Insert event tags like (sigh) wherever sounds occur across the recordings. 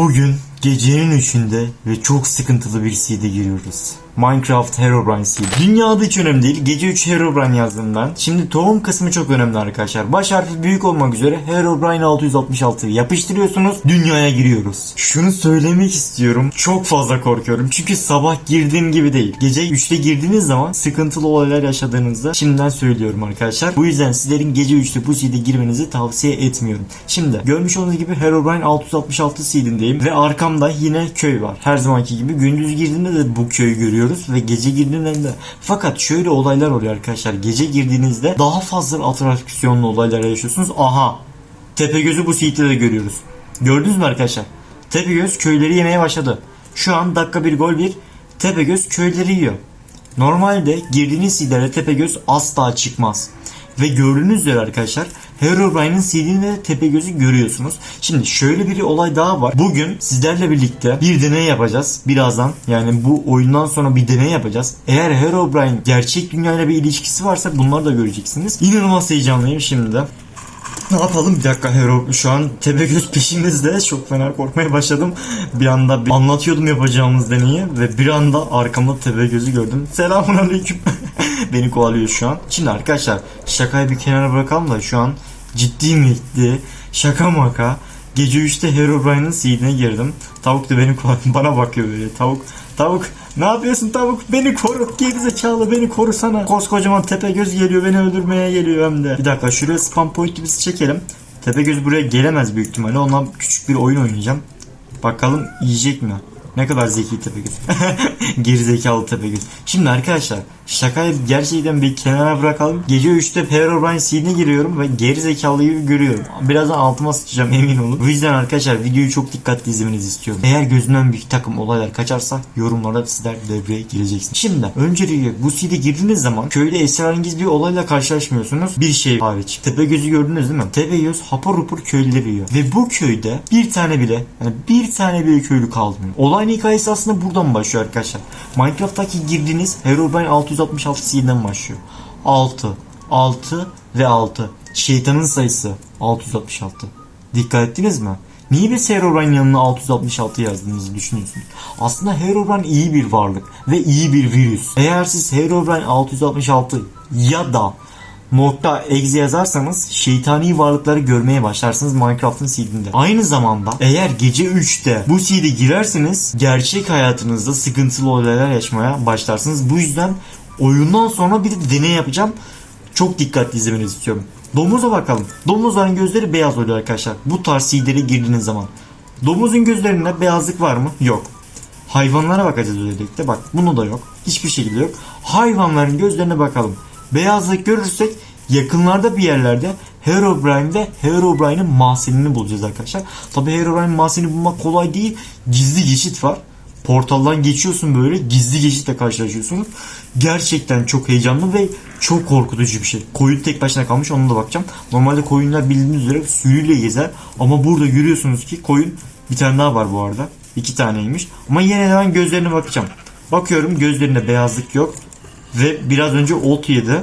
Bugün gecenin üçünde ve çok sıkıntılı bir seed'e giriyoruz. Minecraft Herobrine seed. Dünya adı hiç önemli değil. Gece 3 Herobrine yazdığımdan. Şimdi tohum kısmı çok önemli arkadaşlar. Baş harfi büyük olmak üzere Herobrine 666 yapıştırıyorsunuz. Dünyaya giriyoruz. Şunu söylemek istiyorum. Çok fazla korkuyorum. Çünkü sabah girdiğim gibi değil. Gece 3'te girdiğiniz zaman sıkıntılı olaylar yaşadığınızda şimdiden söylüyorum arkadaşlar. Bu yüzden sizlerin gece 3'te bu seed'e girmenizi tavsiye etmiyorum. Şimdi görmüş olduğunuz gibi Herobrine 666 seed'indeyim ve arkamda yine köy var. Her zamanki gibi gündüz girdiğimde de bu köyü görüyoruz ve gece girdiğinde de. Fakat şöyle olaylar oluyor arkadaşlar. Gece girdiğinizde daha fazla atraksiyonlu olaylar yaşıyorsunuz. Aha Tepegöz'ü bu seed'de de görüyoruz. Gördünüz mü arkadaşlar? Tepegöz köyleri yemeye başladı. Şu an dakika bir gol bir Tepegöz köyleri yiyor. Normalde girdiğiniz seedlere Tepegöz asla çıkmaz. Ve gördüğünüz üzere arkadaşlar Herobrine'in seedini de Tepegöz'ü görüyorsunuz. Şimdi şöyle bir olay daha var. Bugün sizlerle birlikte bir deney yapacağız. Birazdan yani bu oyundan sonra bir deney yapacağız. Eğer Herobrine gerçek dünyayla bir ilişkisi varsa bunları da göreceksiniz. İnanılmaz heyecanlıyım şimdi de. Ne yapalım bir dakika Hero şu an Tepegöz peşimizde çok fena korkmaya başladım bir anda bir anlatıyordum yapacağımız deneyi ve bir anda arkamda Tepegöz'ü gördüm selamun aleyküm beni kovalıyor şu an şimdi arkadaşlar şakayı bir kenara bırakalım da şu an ciddi niyetli şaka maka gece 3'te Herobrine'ın seedine girdim tavuk da beni kovalıyor (laughs) bana bakıyor böyle tavuk tavuk ne yapıyorsun tavuk? Beni koru. Gerizekalı beni korusana. Koskocaman tepe göz geliyor. Beni öldürmeye geliyor hem de. Bir dakika şuraya spam point biz çekelim. Tepe göz buraya gelemez büyük ihtimalle. Ondan küçük bir oyun oynayacağım. Bakalım yiyecek mi? Ne kadar zeki Tepegöz. (laughs) Gerizekalı Tepegöz. Şimdi arkadaşlar şakayı gerçekten bir kenara bırakalım. Gece 3'te Herobrine seed'ine giriyorum ve gerizekalıyı görüyorum. Birazdan altıma sıçacağım (laughs) emin olun. Bu yüzden arkadaşlar videoyu çok dikkatli izlemenizi istiyorum. Eğer gözünden bir takım olaylar kaçarsa yorumlarda sizler devreye gireceksiniz. Şimdi öncelikle bu seed'e girdiğiniz zaman köyde esrarengiz bir olayla karşılaşmıyorsunuz. Bir şey hariç. Tepegöz'ü gördünüz değil mi? Tepegöz hapur hapur köylüleri yiyor. Ve bu köyde bir tane bile yani bir tane bile köylü kalmıyor. Olayın hikayesi aslında buradan başlıyor arkadaşlar. Minecraft'taki girdiğiniz Herobrine 666 seed'den başlıyor. 6, 6 ve 6. Şeytanın sayısı 666. Dikkat ettiniz mi? Niye biz Herobrine yanına 666 yazdığınızı düşünüyorsunuz? Aslında Herobrine iyi bir varlık ve iyi bir virüs. Eğer siz Herobrine 666 ya da nokta exe yazarsanız şeytani varlıkları görmeye başlarsınız Minecraft'ın seedinde. Aynı zamanda eğer gece 3'te bu seed'e girerseniz gerçek hayatınızda sıkıntılı olaylar yaşamaya başlarsınız. Bu yüzden oyundan sonra bir de deney yapacağım. Çok dikkatli izlemenizi istiyorum. Domuza bakalım. Domuzların gözleri beyaz oluyor arkadaşlar. Bu tarz seedlere girdiğiniz zaman. Domuzun gözlerinde beyazlık var mı? Yok. Hayvanlara bakacağız özellikle. Bak bunu da yok. Hiçbir şekilde yok. Hayvanların gözlerine bakalım. Beyazlık görürsek yakınlarda bir yerlerde Herobrine ve Herobrine'in mahzenini bulacağız arkadaşlar. Tabi Herobrine mahzenini bulmak kolay değil. Gizli geçit var. Portaldan geçiyorsun böyle gizli geçitle karşılaşıyorsunuz. Gerçekten çok heyecanlı ve çok korkutucu bir şey. Koyun tek başına kalmış ona da bakacağım. Normalde koyunlar bildiğiniz üzere sürüyle gezer. Ama burada görüyorsunuz ki koyun bir tane daha var bu arada. İki taneymiş. Ama yine de ben gözlerine bakacağım. Bakıyorum gözlerinde beyazlık yok. Ve biraz önce ot yedi.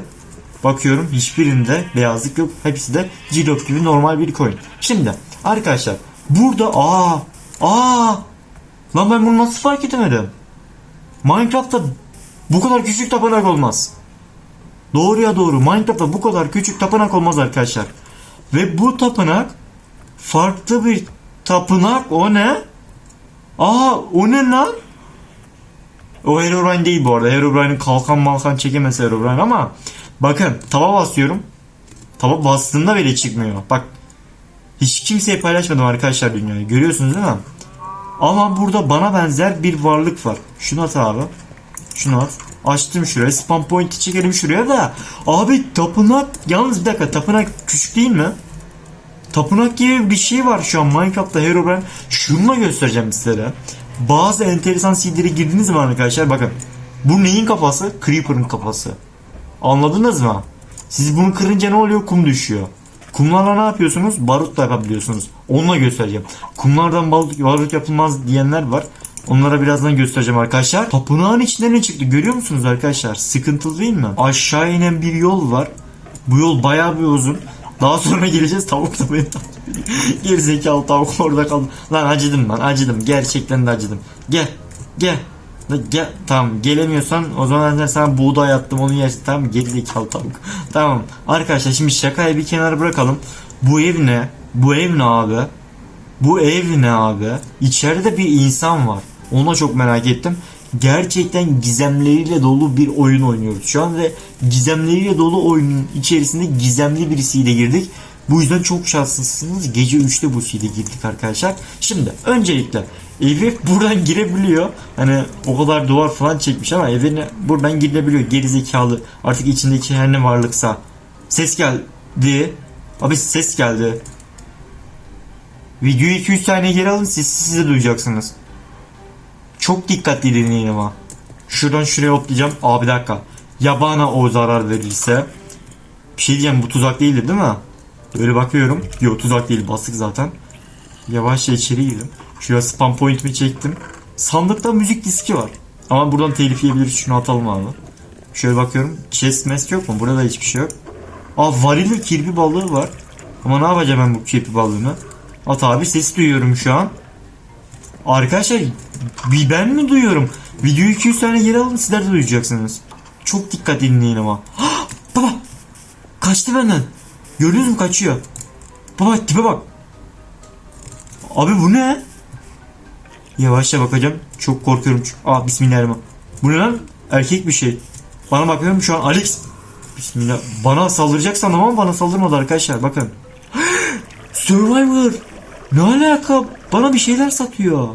Bakıyorum hiçbirinde beyazlık yok. Hepsi de G-Lock gibi normal bir coin. Şimdi arkadaşlar burada aa aa lan ben bunu nasıl fark edemedim? Minecraft'ta bu kadar küçük tapınak olmaz. Doğruya doğru Minecraft'ta bu kadar küçük tapınak olmaz arkadaşlar. Ve bu tapınak farklı bir tapınak o ne? Aa o ne lan? O Herobrine değil bu arada. Herobrine'in kalkan malkan çekemez Herobrine ama bakın tava basıyorum. Tava bastığında bile çıkmıyor. Bak hiç kimseye paylaşmadım arkadaşlar dünyayı. Görüyorsunuz değil mi? Ama burada bana benzer bir varlık var. Şunu at abi. Şunu at. Açtım şuraya. Spam point'i çekelim şuraya da. Abi tapınak. Yalnız bir dakika tapınak küçük değil mi? Tapınak gibi bir şey var şu an Minecraft'ta Herobrine. Şunu da göstereceğim sizlere. Bazı enteresan seedlere girdiğiniz zaman arkadaşlar bakın. Bu neyin kafası? Creeper'ın kafası. Anladınız mı? Siz bunu kırınca ne oluyor? Kum düşüyor. Kumlarla ne yapıyorsunuz? Barut da yapabiliyorsunuz. Onunla göstereceğim. Kumlardan barut, yapılmaz diyenler var. Onlara birazdan göstereceğim arkadaşlar. Tapınağın içinden ne çıktı görüyor musunuz arkadaşlar? Sıkıntılı değil mi? Aşağı inen bir yol var. Bu yol bayağı bir uzun. Daha sonra (laughs) geleceğiz tavuk da beni. (laughs) Gerizekalı tavuk orada kaldı. Lan acıdım lan acıdım. Gerçekten de acıdım. Gel. Gel. Gel. Tamam gelemiyorsan o zaman ben sana buğday attım onu yersin. Tamam mı? Gerizekalı tavuk. tamam. Arkadaşlar şimdi şakayı bir kenara bırakalım. Bu ev ne? Bu ev ne abi? Bu ev ne abi? İçeride bir insan var. Ona çok merak ettim. Gerçekten gizemleriyle dolu bir oyun oynuyoruz şu an ve gizemleriyle dolu oyunun içerisinde gizemli birisiyle girdik. Bu yüzden çok şanslısınız. Gece 3'te bu şeyde girdik arkadaşlar. Şimdi öncelikle evi buradan girebiliyor. Hani o kadar duvar falan çekmiş ama evine buradan girilebiliyor. Gerizekalı artık içindeki her ne varlıksa. Ses geldi. Abi ses geldi. Videoyu 2-3 saniye geri alın siz, siz de duyacaksınız. Çok dikkatli dinleyin ama. Şuradan şuraya hoplayacağım. Aa bir dakika. Ya bana o zarar verirse. Bir şey diyeceğim bu tuzak değildir değil mi? Böyle bakıyorum. Yok tuzak değil bastık zaten. Yavaşça içeri girdim. Şuraya spam point'imi çektim. Sandıkta müzik diski var. Ama buradan telif yiyebiliriz. Şunu atalım abi. Şöyle bakıyorum. Chest mess yok mu? Burada hiçbir şey yok. Aa varili kirpi balığı var. Ama ne yapacağım ben bu kirpi balığını? At abi ses duyuyorum şu an. Arkadaşlar ben mi duyuyorum? Videoyu 200 tane geri alın sizler de duyacaksınız. Çok dikkat dinleyin ama. (gasps) Baba kaçtı benden. Gördünüz mü kaçıyor. Baba tipe bak. Abi bu ne? Yavaşça bakacağım. Çok korkuyorum. Aa bismillahirrahmanirrahim. Bu ne lan? Erkek bir şey. Bana bakıyorum şu an Alex. Bismillah. Bana saldıracak sandım ama bana saldırmadı arkadaşlar. Bakın. (gasps) Survivor. Ne alaka? Bana bir şeyler satıyor.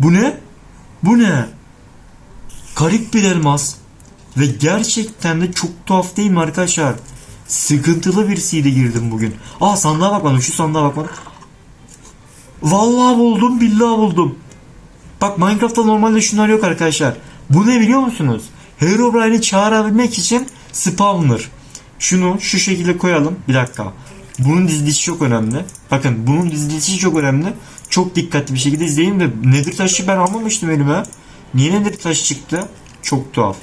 Bu ne? Bu ne? Garip bir elmas. Ve gerçekten de çok tuhaf değil mi arkadaşlar? Sıkıntılı birisiyle girdim bugün. Aa sandığa bakmadım. Şu sandığa bakmadım. Vallahi buldum billahi buldum. Bak Minecraft'ta normalde şunlar yok arkadaşlar. Bu ne biliyor musunuz? Herobrine'i çağırabilmek için spawner. Şunu şu şekilde koyalım. Bir dakika. Bunun dizilişi çok önemli. Bakın bunun dizilişi çok önemli. Çok dikkatli bir şekilde izleyin ve nedir taşı ben almamıştım elime. Niye nedir taşı çıktı? Çok tuhaf.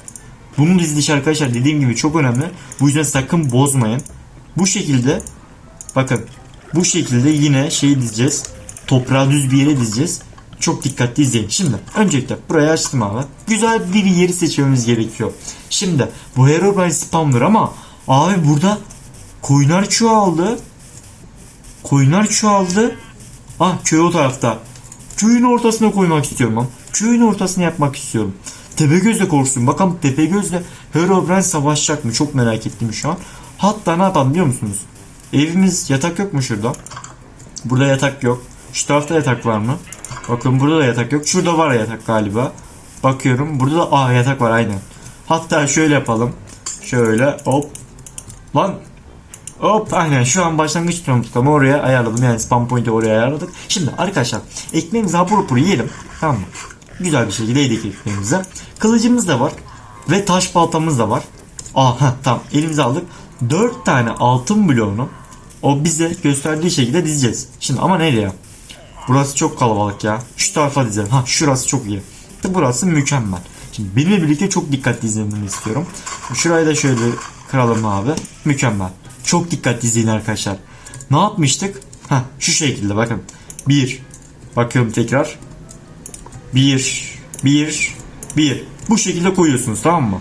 Bunun dizilişi arkadaşlar dediğim gibi çok önemli. Bu yüzden sakın bozmayın. Bu şekilde bakın bu şekilde yine şey dizeceğiz. Toprağı düz bir yere dizeceğiz. Çok dikkatli izleyin. Şimdi öncelikle burayı açtım abi. Güzel bir yeri seçmemiz gerekiyor. Şimdi bu Herobrine spamdır ama abi burada koyunlar çoğaldı. Koyunlar çoğaldı. Ah köy o tarafta. Köyün ortasına koymak istiyorum lan. Köyün ortasına yapmak istiyorum. Tepegöz'le korksun. Bakalım Tepegöz'le Herobrine savaşacak mı? Çok merak ettim şu an. Hatta ne yapalım biliyor musunuz? Evimiz yatak yok mu şurada? Burada yatak yok. Şu tarafta yatak var mı? Bakın burada da yatak yok. Şurada var yatak galiba. Bakıyorum. Burada da aa yatak var aynen. Hatta şöyle yapalım. Şöyle hop. Lan Hop aynen şu an başlangıç noktamı oraya ayarladım. Yani spam point'i oraya ayarladık. Şimdi arkadaşlar ekmeğimizi hapur hapur yiyelim. Tamam mı? Güzel bir şekilde yedik ekmeğimizi. Kılıcımız da var. Ve taş baltamız da var. Aha tamam elimize aldık. 4 tane altın bloğunu o bize gösterdiği şekilde dizeceğiz. Şimdi ama nereye? Burası çok kalabalık ya. Şu tarafa dizelim. Ha şurası çok iyi. Burası mükemmel. Şimdi benimle birlikte çok dikkatli izlemeni istiyorum. Şurayı da şöyle kıralım abi. Mükemmel. Çok dikkatli izleyin arkadaşlar. Ne yapmıştık? Ha şu şekilde bakın. Bir. Bakıyorum tekrar. Bir. Bir. Bir. Bu şekilde koyuyorsunuz tamam mı?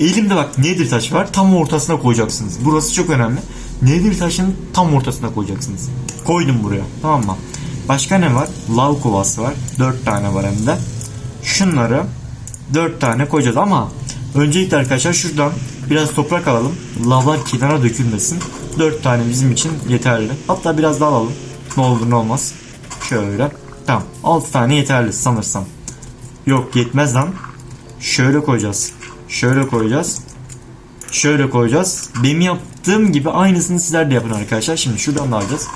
Elimde bak nedir taş var. Tam ortasına koyacaksınız. Burası çok önemli. Nedir taşın tam ortasına koyacaksınız. Koydum buraya. Tamam mı? Başka ne var? Lav kovası var. Dört tane var hem de. Şunları dört tane koyacağız ama öncelikle arkadaşlar şuradan biraz toprak alalım. Lavlar kenara dökülmesin. Dört tane bizim için yeterli. Hatta biraz daha alalım. Ne olur ne olmaz. Şöyle. Tamam. Altı tane yeterli sanırsam. Yok yetmez lan. Şöyle koyacağız. Şöyle koyacağız. Şöyle koyacağız. Benim yaptığım gibi aynısını sizler de yapın arkadaşlar. Şimdi şuradan da alacağız.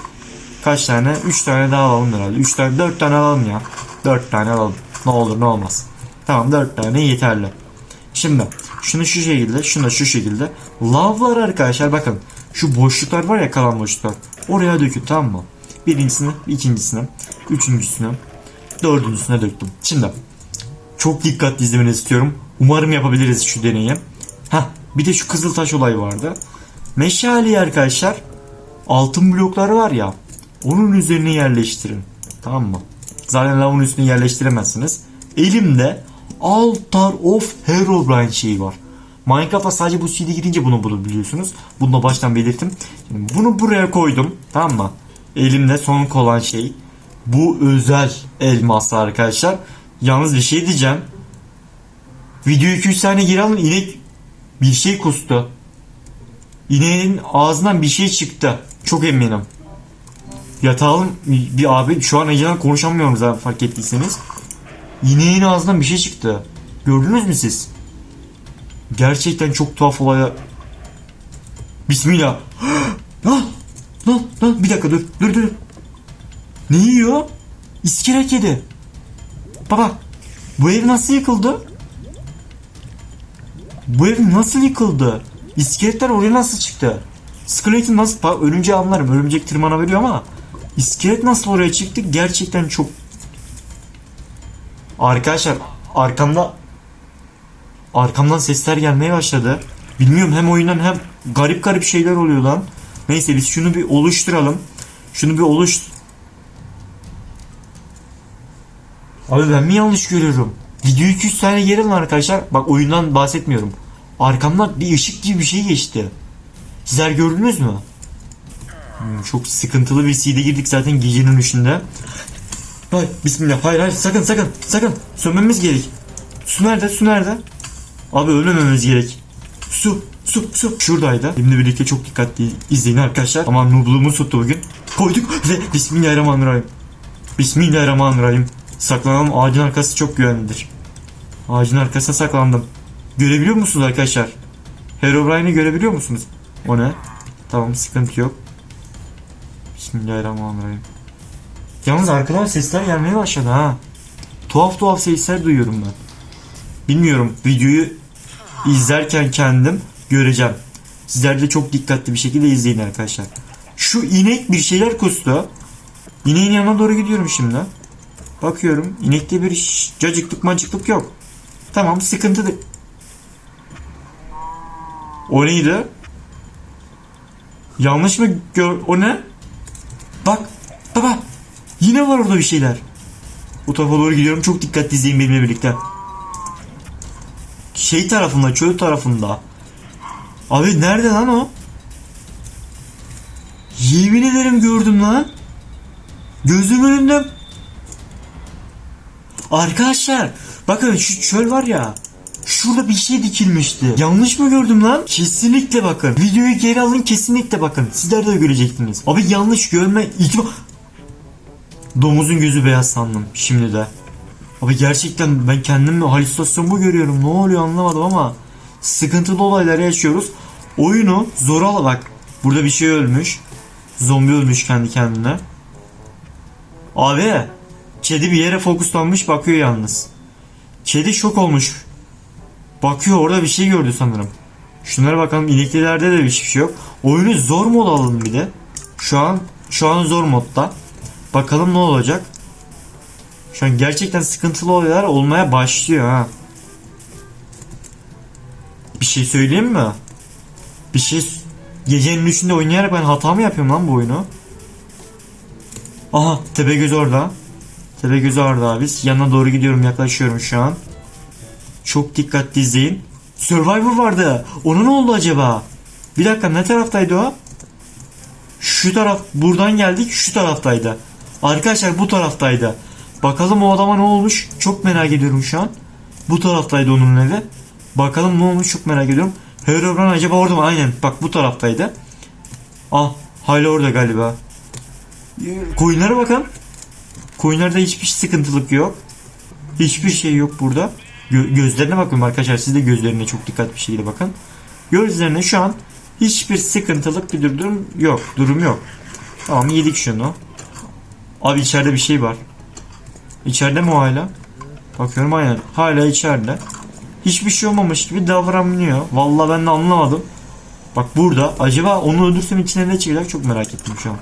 Kaç tane? 3 tane daha alalım herhalde. 3 tane 4 tane alalım ya. 4 tane alalım. Ne olur ne olmaz. Tamam 4 tane yeterli. Şimdi şunu şu şekilde, şunu da şu şekilde. Lavlar arkadaşlar bakın. Şu boşluklar var ya kalan boşluklar. Oraya dökün tamam mı? Birincisini, ikincisini, üçüncüsünü, dördüncüsüne döktüm. Şimdi çok dikkatli izlemeni istiyorum. Umarım yapabiliriz şu deneyi. Heh, bir de şu kızıl taş olayı vardı. Meşaleyi arkadaşlar altın bloklar var ya onun üzerine yerleştirin. Tamam mı? Zaten lavın üstüne yerleştiremezsiniz. Elimde Altar of Herobrine şeyi var. Minecraft'a sadece bu CD girince bunu bulabiliyorsunuz. Bunu da baştan belirttim. Şimdi bunu buraya koydum. Tamam mı? Elimde son kalan şey. Bu özel elmas arkadaşlar. Yalnız bir şey diyeceğim. Video 2-3 saniye geri alın inek bir şey kustu. İneğin ağzından bir şey çıktı. Çok eminim. Yatağım bir abi şu an acıdan konuşamıyorum zaten fark ettiyseniz. İneğin ağzından bir şey çıktı. Gördünüz mü siz? Gerçekten çok tuhaf olaya. Bismillah. (gasps) lan lan lan bir dakika dur dur dur. Ne yiyor? İskelet yedi. Baba bu ev nasıl yıkıldı? Bu ev nasıl yıkıldı? İskeletler oraya nasıl çıktı? Skeleton nasıl? Örümceği anlarım. Örümcek tırmanabiliyor ama iskelet nasıl oraya çıktı? Gerçekten çok... Arkadaşlar arkamda arkamdan sesler gelmeye başladı. Bilmiyorum hem oyundan hem garip garip şeyler oluyor lan. Neyse biz şunu bir oluşturalım. Şunu bir oluş... Abi ben mi yanlış görüyorum? Videoyu 200 tane geri alın arkadaşlar. Bak oyundan bahsetmiyorum. Arkamdan bir ışık gibi bir şey geçti. Sizler gördünüz mü? Hmm, çok sıkıntılı bir CD girdik zaten gecenin üçünde. Hayır bismillah hayır hayır sakın sakın sakın sönmemiz gerek. Su nerede su nerede? Abi ölmememiz gerek. Su su su şuradaydı. Benimle birlikte çok dikkatli izleyin arkadaşlar. Ama nubluğumuz tuttu bugün. Koyduk (laughs) ve bismillahirrahmanirrahim. Bismillahirrahmanirrahim. Saklanalım ağacın arkası çok güvenlidir. Ağacın arkasına saklandım. Görebiliyor musunuz arkadaşlar? Herobrine'i görebiliyor musunuz? O ne? Tamam sıkıntı yok. Bismillahirrahmanirrahim. Yalnız arkadan sesler gelmeye başladı ha. Tuhaf tuhaf sesler duyuyorum ben. Bilmiyorum videoyu izlerken kendim göreceğim. Sizler de çok dikkatli bir şekilde izleyin arkadaşlar. Şu inek bir şeyler kustu. İneğin yanına doğru gidiyorum şimdi. Bakıyorum inekte bir cacıklık macıklık yok. Tamam sıkıntı değil. O neydi? Yanlış mı gör... O ne? Bak. Baba. Yine var orada bir şeyler. O tarafa doğru gidiyorum. Çok dikkatli izleyin benimle birlikte. Şey tarafında, çöl tarafında. Abi nerede lan o? Yemin ederim gördüm lan. Gözüm önünde. Arkadaşlar bakın şu çöl var ya. Şurada bir şey dikilmişti. Yanlış mı gördüm lan? Kesinlikle bakın. Videoyu geri alın kesinlikle bakın. Sizler de göreceksiniz. Abi yanlış görme ihtimal... Domuzun gözü beyaz sandım şimdi de. Abi gerçekten ben kendimi halüsinasyon mu görüyorum? Ne oluyor anlamadım ama sıkıntılı olaylar yaşıyoruz. Oyunu zor al bak. Burada bir şey ölmüş. Zombi ölmüş kendi kendine. Abi kedi bir yere fokuslanmış bakıyor yalnız. Kedi şok olmuş. Bakıyor orada bir şey gördü sanırım. Şunlara bakalım ineklilerde de bir şey yok. Oyunu zor mod alalım bir de. Şu an şu an zor modda. Bakalım ne olacak. Şu an gerçekten sıkıntılı olaylar olmaya başlıyor ha. Bir şey söyleyeyim mi? Bir şey gecenin üçünde oynayarak ben hata mı yapıyorum lan bu oyunu? Aha Tepegöz orada. Tepegöz orada biz. Yanına doğru gidiyorum yaklaşıyorum şu an. Çok dikkatli izleyin. Survivor vardı. Ona ne oldu acaba? Bir dakika ne taraftaydı o? Şu taraf buradan geldik şu taraftaydı. Arkadaşlar bu taraftaydı. Bakalım o adama ne olmuş? Çok merak ediyorum şu an. Bu taraftaydı onun evi. Bakalım ne olmuş çok merak ediyorum. Herobrine acaba orada mı? Aynen bak bu taraftaydı. Ah hala orada galiba. Koyunlara bakın. Koyunlarda hiçbir sıkıntılık yok. Hiçbir şey yok burada. Gö- gözlerine bakın arkadaşlar. Siz de gözlerine çok dikkatli bir şekilde bakın. Gözlerine şu an hiçbir sıkıntılık bir durum yok. Durum yok. Tamam yedik şunu. Abi içeride bir şey var. İçeride mi o hala? Bakıyorum aynen. Hala içeride. Hiçbir şey olmamış gibi davranmıyor. Vallahi ben de anlamadım. Bak burada. Acaba onu öldürsem içine ne çıkacak çok merak ettim şu an.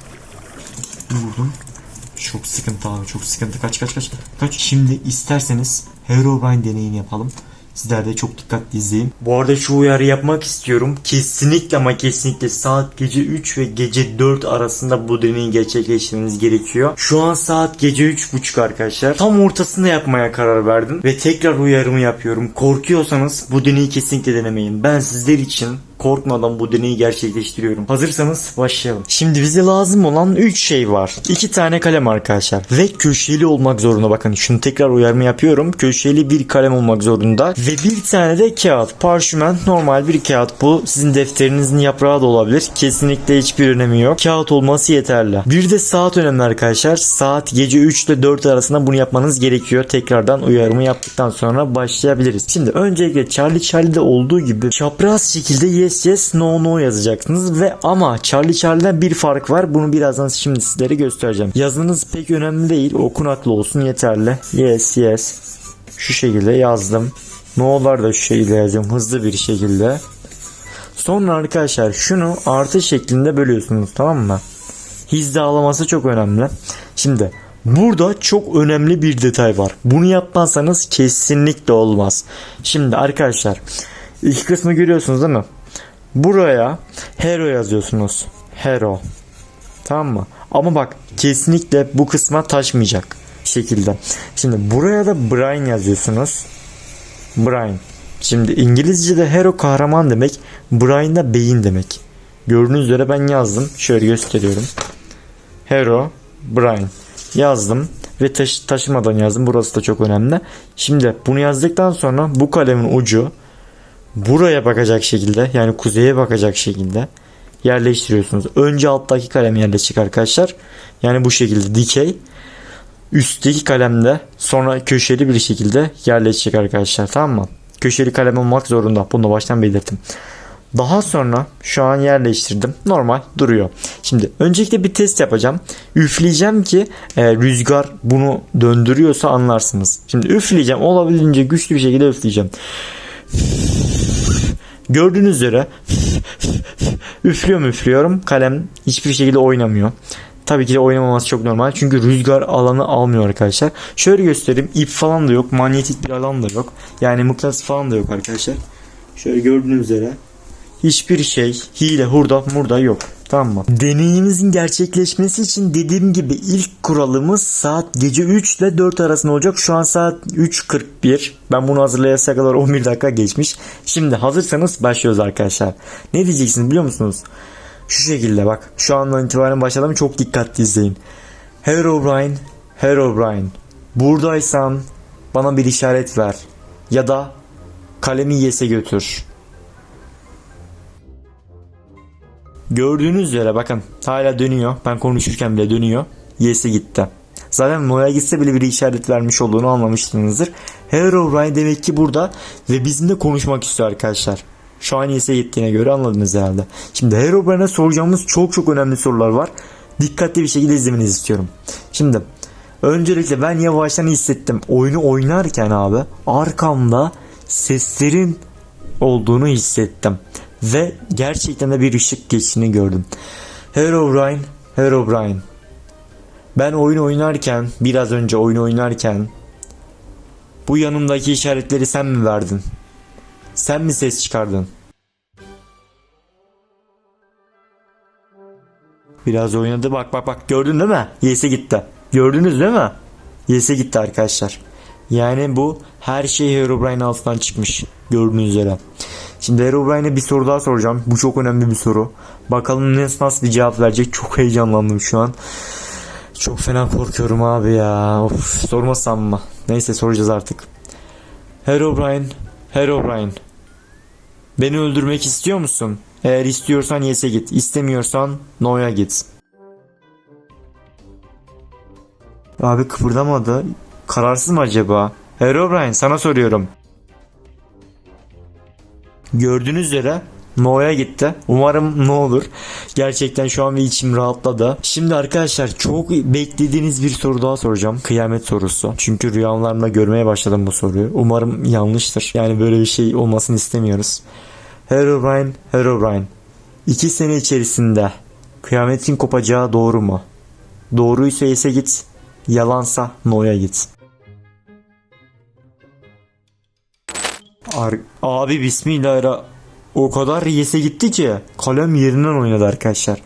Vurdum. Çok sıkıntı abi çok sıkıntı. Kaç kaç kaç. Kaç. Şimdi isterseniz Herobrine deneyini yapalım. Sizler de çok dikkatli izleyin. Bu arada şu uyarı yapmak istiyorum. Kesinlikle ama kesinlikle saat gece 3 ve gece 4 arasında bu deneyi gerçekleştirmeniz gerekiyor. Şu an saat gece 3.30 arkadaşlar. Tam ortasında yapmaya karar verdim. Ve tekrar uyarımı yapıyorum. Korkuyorsanız bu deneyi kesinlikle denemeyin. Ben sizler için korkmadan bu deneyi gerçekleştiriyorum. Hazırsanız başlayalım. Şimdi bize lazım olan 3 şey var. 2 tane kalem arkadaşlar. Ve köşeli olmak zorunda. Bakın şunu tekrar uyarma yapıyorum. Köşeli bir kalem olmak zorunda. Ve bir tane de kağıt. Parşümen normal bir kağıt. Bu sizin defterinizin yaprağı da olabilir. Kesinlikle hiçbir önemi yok. Kağıt olması yeterli. Bir de saat önemli arkadaşlar. Saat gece 3 ile 4 arasında bunu yapmanız gerekiyor. Tekrardan uyarımı yaptıktan sonra başlayabiliriz. Şimdi öncelikle Charlie Charlie'de olduğu gibi çapraz şekilde yes yes no no yazacaksınız ve ama Charlie Charlie'den bir fark var. Bunu birazdan şimdi sizlere göstereceğim. Yazınız pek önemli değil. Okunaklı olsun yeterli. Yes yes. Şu şekilde yazdım. No'lar da şu şekilde yazacağım hızlı bir şekilde. Sonra arkadaşlar şunu artı şeklinde bölüyorsunuz tamam mı? Hizalaması çok önemli. Şimdi burada çok önemli bir detay var. Bunu yapmazsanız kesinlikle olmaz. Şimdi arkadaşlar ilk kısmı görüyorsunuz değil mi? Buraya hero yazıyorsunuz. Hero. Tamam mı? Ama bak kesinlikle bu kısma taşmayacak şekilde. Şimdi buraya da Brian yazıyorsunuz. Brian. Şimdi İngilizce'de hero kahraman demek. Brian da beyin demek. Gördüğünüz üzere ben yazdım. Şöyle gösteriyorum. Hero, Brian. Yazdım ve taş taşımadan yazdım. Burası da çok önemli. Şimdi bunu yazdıktan sonra bu kalemin ucu buraya bakacak şekilde yani kuzeye bakacak şekilde yerleştiriyorsunuz. Önce alttaki kalem yerleşecek arkadaşlar. Yani bu şekilde dikey. Üstteki kalemde sonra köşeli bir şekilde yerleşecek arkadaşlar tamam mı? Köşeli kalem olmak zorunda. Bunu da baştan belirttim. Daha sonra şu an yerleştirdim. Normal duruyor. Şimdi öncelikle bir test yapacağım. Üfleyeceğim ki e, rüzgar bunu döndürüyorsa anlarsınız. Şimdi üfleyeceğim. Olabildiğince güçlü bir şekilde üfleyeceğim. Gördüğünüz üzere üflüyorum üflüyorum. Kalem hiçbir şekilde oynamıyor. Tabii ki de oynamaması çok normal. Çünkü rüzgar alanı almıyor arkadaşlar. Şöyle göstereyim. İp falan da yok. Manyetik bir alan da yok. Yani mıknatıs falan da yok arkadaşlar. Şöyle gördüğünüz üzere. Hiçbir şey hile hurda murda yok. Tamam mı? Deneyimizin gerçekleşmesi için dediğim gibi ilk kuralımız saat gece 3 ile 4 arasında olacak. Şu an saat 3.41. Ben bunu hazırlayasaya kadar 11 dakika geçmiş. Şimdi hazırsanız başlıyoruz arkadaşlar. Ne diyeceksiniz biliyor musunuz? Şu şekilde bak. Şu andan itibaren başladım. Çok dikkatli izleyin. Herobrine, Herobrine. Buradaysan bana bir işaret ver. Ya da kalemi yese götür. Gördüğünüz üzere bakın hala dönüyor. Ben konuşurken bile dönüyor. Yes'e gitti. Zaten No'ya gitse bile bir işaret vermiş olduğunu anlamışsınızdır. Herobrine demek ki burada ve bizimle konuşmak istiyor arkadaşlar. Şu an Yes'e gittiğine göre anladınız herhalde. Şimdi Herobrine'e soracağımız çok çok önemli sorular var. Dikkatli bir şekilde izlemenizi istiyorum. Şimdi öncelikle ben yavaştan hissettim. Oyunu oynarken abi arkamda seslerin olduğunu hissettim. Ve gerçekten de bir ışık geçtiğini gördüm. Herobrine, Herobrine. Ben oyun oynarken, biraz önce oyun oynarken bu yanımdaki işaretleri sen mi verdin? Sen mi ses çıkardın? Biraz oynadı bak bak bak gördün değil mi? Yes'e gitti. Gördünüz değil mi? Yes'e gitti arkadaşlar. Yani bu her şey Herobrine altından çıkmış. Gördüğünüz üzere. Şimdi Herobrine'e bir soru daha soracağım. Bu çok önemli bir soru. Bakalım nasıl, bir cevap verecek. Çok heyecanlandım şu an. Çok fena korkuyorum abi ya. Of, sormasam mı? Neyse soracağız artık. Herobrine, Herobrine. Beni öldürmek istiyor musun? Eğer istiyorsan Yes'e git. İstemiyorsan No'ya git. Abi kıpırdamadı. Kararsız mı acaba? Herobrine sana soruyorum. Gördüğünüz üzere No'ya gitti. Umarım ne olur. Gerçekten şu an bir içim rahatladı. Şimdi arkadaşlar çok beklediğiniz bir soru daha soracağım. Kıyamet sorusu. Çünkü rüyalarımda görmeye başladım bu soruyu. Umarım yanlıştır. Yani böyle bir şey olmasını istemiyoruz. Herobrine, Herobrine. İki sene içerisinde kıyametin kopacağı doğru mu? Doğruysa ise git. Yalansa No'ya git. Ar- Abi bismillahirrahmanirrahim. O kadar yese gitti ki kalem yerinden oynadı arkadaşlar.